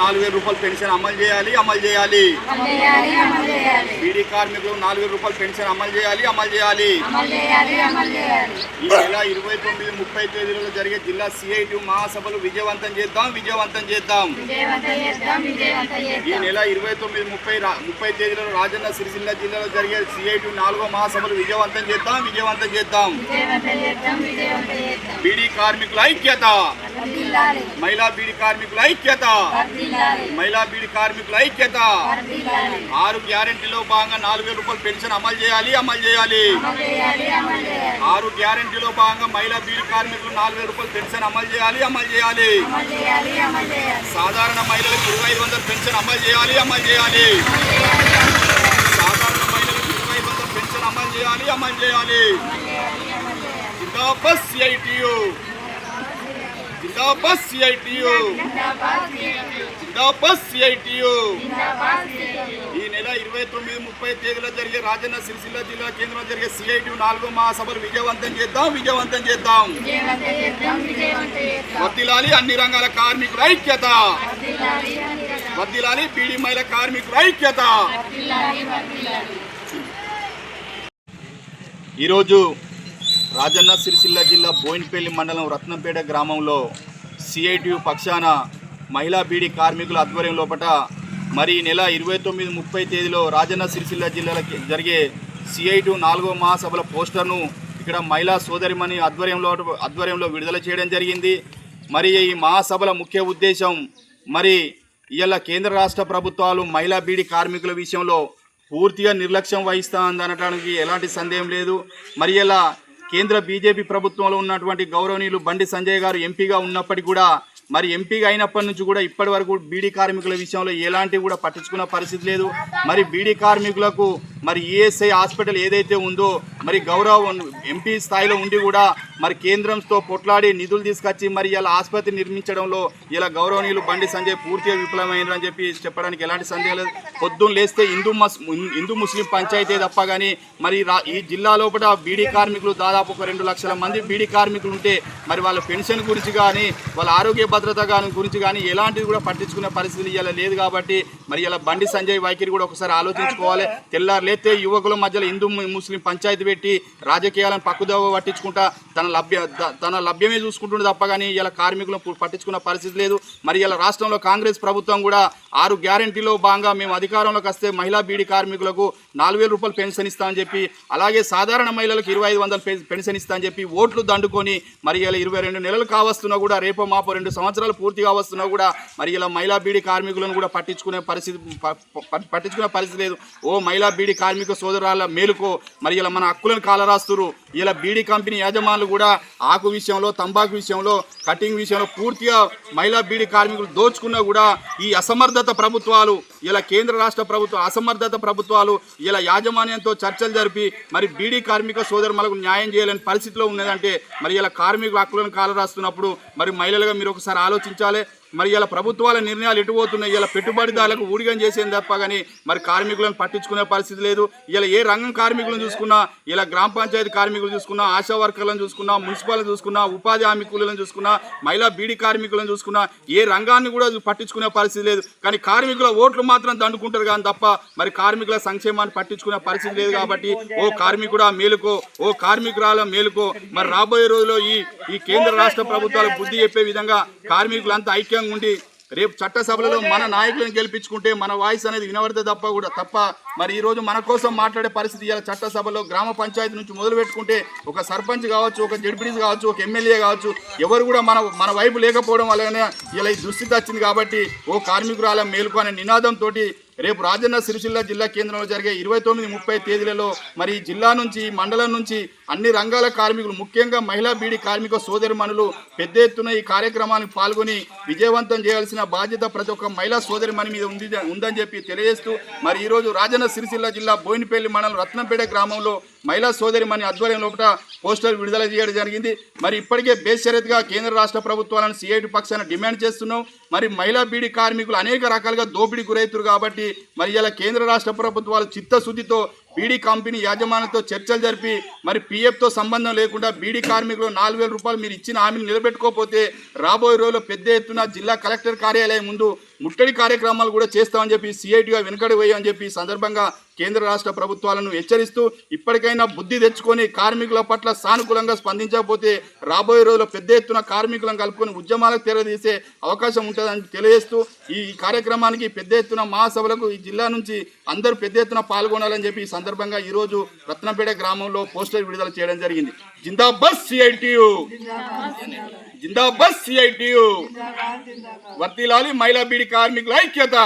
నాలుగు వేల రూపాయలు పెన్షన్ అమలు చేయాలి అమలు చేయాలి. బీడీ కార్మికులు నాలుగు వేల రూపాయలు పెన్షన్ అమలు చేయాలి అమలు చేయాలి. ఈ నెల ఇరవై తొమ్మిది ముప్పై తేదీలలో జరిగే జిల్లా సిఐటి మహాసభలు విజయవంతం చేద్దాం విజయవంతం చేద్దాం. ఈ నెల ఇరవై తొమ్మిది ముప్పై ముప్పై తేదీలలో రాజన్న సిరిసిల్ల జిల్లాలో జరిగే సిఐటి నాలుగో మహాసభలు విజయవంతం చేద్దాం విజయవంతం చేద్దాం. బీడీ కార్మికుల ఐక్యత. మహిళా బీడీ కార్మికుల ఐక్యత. మహిళా బీడీ కార్మికుల ఐక్యత. ఆరు గ్యారెంటీలో భాగంగా నాలుగు వేల రూపాయలు పెన్షన్ అమలు చేయాలి అమలు చేయాలి. ఆరు గ్యారెంటీలో భాగంగా మహిళా బీడీ కార్మికులు నాలుగు వేల రూపాయలు పెన్షన్ అమలు చేయాలి అమలు చేయాలి. సాధారణ మహిళలకు ఇరవై ఐదు వందల పెన్షన్ అమలు చేయాలి అమలు చేయాలి. సాధారణ మహిళలకు ఇరవై ఐదు వందల పెన్షన్ అమలు చేయాలి అమలు చేయాలి. జిందాబాద్ సిఐటియు జిందాబాద్ సిఐటియు జిందాబాద్ సిఐటియు ఈ నెల ఇరవై తొమ్మిది ముప్పై తేదీలో జరిగే రాజన్న సిరిసిల్ల జిల్లా కేంద్రంలో జరిగే సిఐటి నాలుగో మహాసభలు విజయవంతం చేద్దాం విజయవంతం చేద్దాం. వర్దిలాలి అన్ని రంగాల కార్మికుల ఐక్యత. వర్దిలాలి బీడీ మహిళ కార్మికుల ఐక్యత. ఈరోజు రాజన్న సిరిసిల్ల జిల్లా బోయిన్పల్లి మండలం రత్నంపేట గ్రామంలో సిఐటియు పక్షాన మహిళా బీడీ కార్మికుల ఆధ్వర్యం లోపట మరి ఈ నెల ఇరవై తొమ్మిది ముప్పై తేదీలో రాజన్న సిరిసిల్ల జిల్లాలో జరిగే సిఐటియు నాలుగో మహాసభల పోస్టర్ను ఇక్కడ మహిళా సోదరిమణి ఆధ్వర్యంలో ఆధ్వర్యంలో విడుదల చేయడం జరిగింది. మరి ఈ మహాసభల ముఖ్య ఉద్దేశం మరి ఇలా కేంద్ర రాష్ట్ర ప్రభుత్వాలు మహిళా బీడి కార్మికుల విషయంలో పూర్తిగా నిర్లక్ష్యం వహిస్తా ఎలాంటి సందేహం లేదు. మరి ఇలా కేంద్ర బీజేపీ ప్రభుత్వంలో ఉన్నటువంటి గౌరవనీయులు బండి సంజయ్ గారు ఎంపీగా ఉన్నప్పటికీ కూడా మరి ఎంపీగా అయినప్పటి నుంచి కూడా ఇప్పటి వరకు బీడీ కార్మికుల విషయంలో ఎలాంటివి కూడా పట్టించుకున్న పరిస్థితి లేదు. మరి బీడీ కార్మికులకు మరి ఈఎస్ఐ హాస్పిటల్ ఏదైతే ఉందో మరి గౌరవ ఎంపీ స్థాయిలో ఉండి కూడా మరి కేంద్రంతో పొట్లాడి నిధులు తీసుకొచ్చి మరి ఇలా ఆసుపత్రి నిర్మించడంలో ఇలా గౌరవనీయులు బండి సంజయ్ పూర్తిగా విఫలమైనని చెప్పి చెప్పడానికి ఎలాంటి సందేహం లేదు. పొద్దున్న లేస్తే హిందూ మస్ హిందూ ముస్లిం పంచాయతీ తప్ప కానీ మరి రా- ఈ జిల్లా లోపల బీడీ కార్మికులు దాదాపు ఒక రెండు లక్షల మంది బీడీ కార్మికులు ఉంటే మరి వాళ్ళ పెన్షన్ గురించి కానీ వాళ్ళ ఆరోగ్య భద్రత కానీ గురించి కానీ ఎలాంటిది కూడా పట్టించుకునే పరిస్థితి ఇలా లేదు కాబట్టి మరి ఇలా బండి సంజయ్ వైఖరి కూడా ఒకసారి ఆలోచించుకోవాలి. తెల్లారు లేతే యువకుల మధ్యలో హిందూ ముస్లిం పంచాయతీ పెట్టి రాజకీయాలను పక్కుదవ పట్టించుకుంటా తన లభ్య తన లభ్యమే చూసుకుంటుండే తప్ప కానీ ఇలా కార్మికులను పట్టించుకున్న పరిస్థితి లేదు. మరి ఇలా రాష్ట్రంలో కాంగ్రెస్ ప్రభుత్వం కూడా ఆరు గ్యారంటీలో భాగంగా మేము అధికారంలోకి వస్తే మహిళా బీడీ కార్మికులకు నాలుగు వేల రూపాయలు పెన్షన్ ఇస్తామని చెప్పి అలాగే సాధారణ మహిళలకు ఇరవై ఐదు వందలు పెన్- పెన్షన్ ఇస్తామని చెప్పి ఓట్లు దండుకొని మరి ఇలా ఇరవై రెండు నెలలు కావస్తున్నా కూడా రేపో మాపో రెండు సంవత్సరాలు పూర్తి కావస్తున్నా కూడా మరి ఇలా మహిళా బీడీ కార్మికులను కూడా పట్టించుకునే పరిస్థితి ప- పట్టించుకునే పరిస్థితి లేదు. ఓ మహిళా బీడీ కార్మిక సోదరాల మేలుకో మరి ఇలా మన హక్కులను కాలరాస్తురు. ఇలా బీడీ కంపెనీ యజమానులు కూడా ఆకు విషయంలో తంబాకు విషయంలో కటింగ్ విషయంలో పూర్తిగా మహిళా బీడీ కార్మికులు దోచుకున్నా కూడా ఈ అసమర్థత ప్రభుత్వాలు ఇలా కేంద్ర రాష్ట్ర ప్రభుత్వ అసమర్థత ప్రభుత్వాలు ఇలా యాజమాన్యంతో చర్చలు జరిపి మరి బీడీ కార్మిక సోదరులకు న్యాయం చేయలేని పరిస్థితిలో ఉన్నదంటే మరి ఇలా కార్మికుల హక్కులను కాలరాస్తున్నప్పుడు మరి మహిళలుగా మీరు ఒకసారి ఆలోచించాలి? మరి ఇలా ప్రభుత్వాల నిర్ణయాలు ఎటు పోతున్నాయి? ఇలా పెట్టుబడిదారులకు ఊడిగం చేసేది తప్ప కానీ మరి కార్మికులను పట్టించుకునే పరిస్థితి లేదు. ఇలా ఏ రంగం కార్మికులను చూసుకున్నా ఇలా గ్రామ పంచాయతీ కార్మికులు చూసుకున్నా ఆశా వర్కర్లను చూసుకున్నా మున్సిపల్ చూసుకున్నా ఉపాధి హామీ కూలీలను చూసుకున్నా మహిళా బీడీ కార్మికులను చూసుకున్నా ఏ రంగాన్ని కూడా పట్టించుకునే పరిస్థితి లేదు. కానీ కార్మికుల ఓట్లు మాత్రం దండుకుంటారు కానీ తప్ప మరి కార్మికుల సంక్షేమాన్ని పట్టించుకునే పరిస్థితి లేదు కాబట్టి ఓ కార్మికుడా మేలుకో ఓ కార్మికురాల మేలుకో. మరి రాబోయే రోజుల్లో ఈ ఈ కేంద్ర రాష్ట్ర ప్రభుత్వాలు బుద్ధి చెప్పే విధంగా కార్మికులంతా ఐక్యంగా ఉండి రేపు చట్టసభలలో మన నాయకులను గెలిపించుకుంటే మన వాయిస్ అనేది వినబడితే తప్ప కూడా తప్ప మరి ఈ రోజు మన కోసం మాట్లాడే పరిస్థితి ఇలా చట్టసభలో గ్రామ పంచాయతీ నుంచి మొదలు పెట్టుకుంటే ఒక సర్పంచ్ కావచ్చు ఒక జడ్పీటీసీ కావచ్చు ఒక ఎమ్మెల్యే కావచ్చు ఎవరు కూడా మన మన వైపు లేకపోవడం వల్లనే ఇలా ఈ దుస్థితి వచ్చింది కాబట్టి ఓ కార్మికురాల మేలుకు అనే నినాదంతో రేపు రాజన్న సిరిసిల్ల జిల్లా కేంద్రంలో జరిగే ఇరవై తొమ్మిది ముప్పై తేదీలలో మరి జిల్లా నుంచి మండలం నుంచి అన్ని రంగాల కార్మికులు ముఖ్యంగా మహిళా బీడీ కార్మిక సోదరిమణులు పెద్ద ఎత్తున ఈ కార్యక్రమానికి పాల్గొని విజయవంతం చేయాల్సిన బాధ్యత ప్రతి ఒక్క మహిళా సోదరిమణి మీద ఉంది ఉందని చెప్పి తెలియజేస్తూ మరి ఈరోజు రాజన్న సిరిసిల్ల జిల్లా బోయినపల్లి మండలం రత్నంపేట గ్రామంలో మహిళా సోదరి సోదరిమణి ఆధ్వర్యం లోపల పోస్టర్ విడుదల చేయడం జరిగింది. మరి ఇప్పటికే బేషరత్గా కేంద్ర రాష్ట్ర ప్రభుత్వాలను సిఐటి పక్షాన డిమాండ్ చేస్తున్నాం. మరి మహిళా బీడీ కార్మికులు అనేక రకాలుగా దోపిడీ గురవుతారు కాబట్టి మరి ఇలా కేంద్ర రాష్ట్ర ప్రభుత్వాలు చిత్తశుద్ధితో బీడీ కంపెనీ యాజమాన్యంతో చర్చలు జరిపి మరి పీఎఫ్తో సంబంధం లేకుండా బీడీ కార్మికులు నాలుగు వేల రూపాయలు మీరు ఇచ్చిన హామీని నిలబెట్టుకోకపోతే రాబోయే రోజుల్లో పెద్ద ఎత్తున జిల్లా కలెక్టర్ కార్యాలయం ముందు ముట్టడి కార్యక్రమాలు కూడా చేస్తామని చెప్పి సిఐటిగా వెనుకడి వేయమని చెప్పి సందర్భంగా కేంద్ర రాష్ట్ర ప్రభుత్వాలను హెచ్చరిస్తూ ఇప్పటికైనా బుద్ధి తెచ్చుకొని కార్మికుల పట్ల సానుకూలంగా స్పందించకపోతే రాబోయే రోజుల్లో పెద్ద ఎత్తున కార్మికులను కలుపుకొని ఉద్యమాలకు తెరదీసే అవకాశం ఉంటుందని తెలియజేస్తూ ఈ కార్యక్రమానికి పెద్ద ఎత్తున మహాసభలకు ఈ జిల్లా నుంచి అందరూ పెద్ద ఎత్తున పాల్గొనాలని చెప్పి ఈ సందర్భంగా ఈరోజు రత్నపేట గ్రామంలో పోస్టర్ విడుదల చేయడం జరిగింది. జిందాబాద్ సిఐటియు జిందాబాద్ సిఐటియు వర్తిలాలి మహిళా బీడి కార్మికుల ఐక్యత.